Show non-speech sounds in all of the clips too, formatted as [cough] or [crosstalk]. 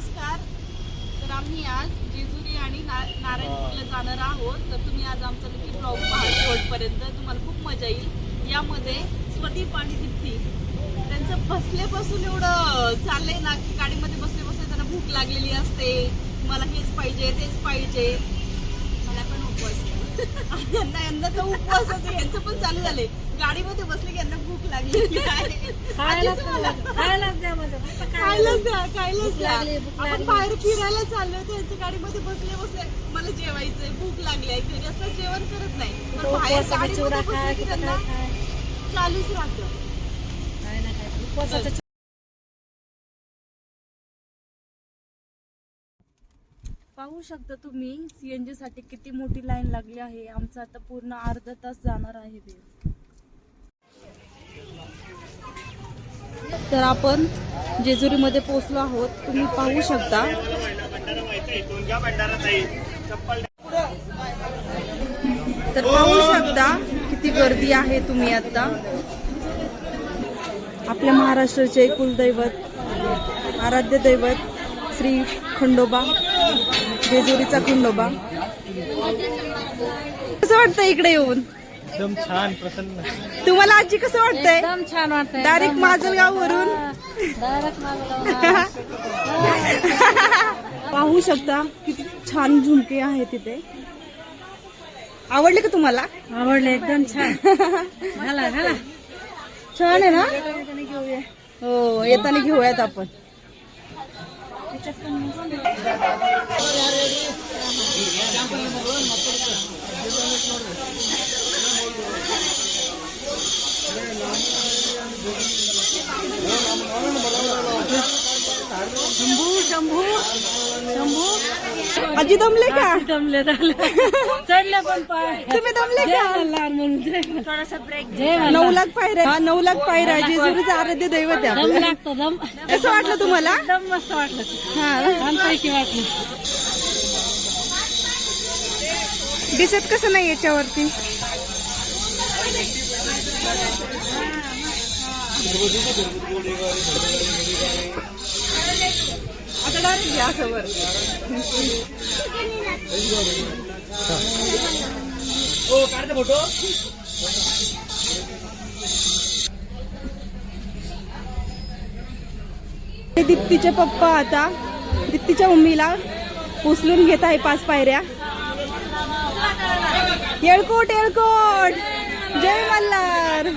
नमस्कार. तर आम्ही आज जेजुरी आणि ना- नारायणपूरला जाणार आहोत. तर तुम्ही आज आमचा नक्की ब्लॉग पहा शेवटपर्यंत तुम्हाला खूप मजा येईल. यामध्ये स्वदीप आणि दीप्ती. त्यांचं बसल्यापासून एवढं चाललंय ना की गाडीमध्ये बसले बसले त्यांना भूक लागलेली असते. मला हेच पाहिजे तेच पाहिजे. मला पण उपवास यांना यांना तर उपवास यांचं पण चालू झाले गाडीमध्ये बसले की यांना भूक खायलाच द्या म्हणजे. खायलाच द्या खायलाच द्या लागली, भूक आपण. बाहेर फिरायला चाललो त्यांच्या गाडीमध्ये बसले बसले मला जेवायचंय भूक लागली आहे घरी असं जेवण करत नाही पण तो बाहेर गाडीमध्ये बसलं की त्यांना. चालूच राहतं काय ना काय. उपवासाचा चिवडा. पाहू शकता तुम्ही सीएनजी साठी किती मोठी लाईन लागली आहे आमचा आता पूर्ण अर्धा तास जाणार आहे वेळ तर आपण जेजुरीमध्ये पोहोचलो आहोत. तुम्ही पाहू शकता. तर पाहू शकता किती गर्दी आहे तुम्ही आता. आपल्या महाराष्ट्राचे कुलदैवत आराध्य दैवत श्री खंडोबा जेजुरीचा खंडोबा. कसं वाटतं इकडे येऊन? एकदम छान प्रसन्न. तुम्हाला आजी कसं वाटतंय? एकदम छान वाटतंय. डायरेक्ट माजलगाव वरून. [laughs] पाहू शकता किती छान झुमके आहे तिथे. आवडले का तुम्हाला? आवडले एकदम छान. [laughs] घाला घाला. छान आहे ना? हो येताना घेऊयात आपण. शंभू? शंभू? आजी दमले का? दमले दमले चढले पण पाय. तुम्ही दमले का? मल्हार म्हणून. थोडासा ब्रेक. नऊ लाख पायऱ्या हा नऊ लाख पायऱ्या. जेजुरीचं आराध्य दैवत आहे दम. लागतो दम. कसं वाटलं तुम्हाला? एकदम मस्त वाटलं. हा. छानपैकी वाटलं. दिसत कसं नाही याच्यावरती? आता डायरेक्ट दीप्तीचे पप्पा आता. दीप्तीच्या मम्मीला उचलून घेत आहे पाच पायऱ्या. येळकोट येळकोट. जय मल्हार.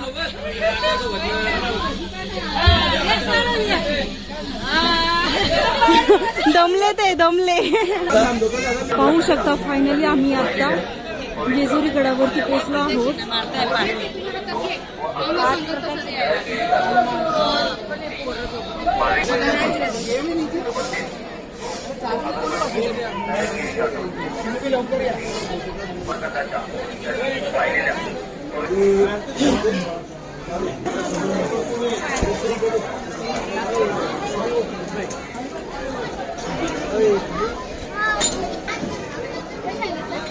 दमले ते दमले. पाहू शकता फायनली आम्ही आता जेजुरी गडावरती पोहोचलो आहोत.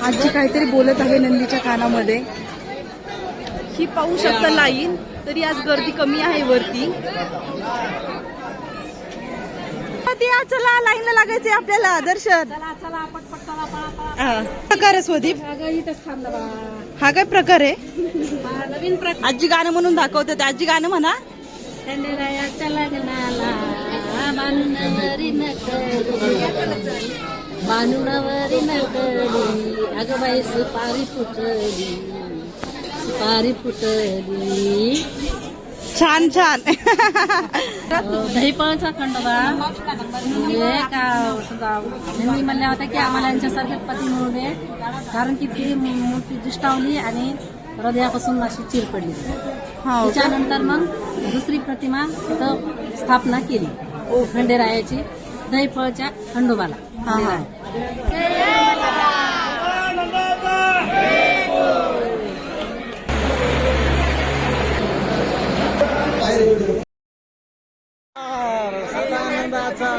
आजी काहीतरी बोलत आहे नंदीच्या कानामध्ये. ही पाहू शकता लाईन तरी आज गर्दी कमी आहे वरती. चला लाईनला लागायचे आपल्याला दर्शन. हा. प्रकार आहे स्वदीप हा काय प्रकार आहे? आजी गाणं म्हणून दाखवते ते आजी गाणं म्हणा. बानुनवरी नकली बानुनवरी नकली अगं बाई सुपारी फुटली सुपारी फुटली. छान छान. दहीपळचा खंडोबा म्हणजे का समजा त्यांनी म्हणल्या होत्या की आम्हाला यांच्यासारखे पती मिळू दे कारण की ती मूर्ती दुष्टावली आणि हृदयापासून अशी चिर पडली. हा हो? त्याच्यानंतर मग दुसरी प्रतिमा तिथं स्थापना केली. खंडेरायाची दहीफळच्या खंडोबाला. सदानंदाचा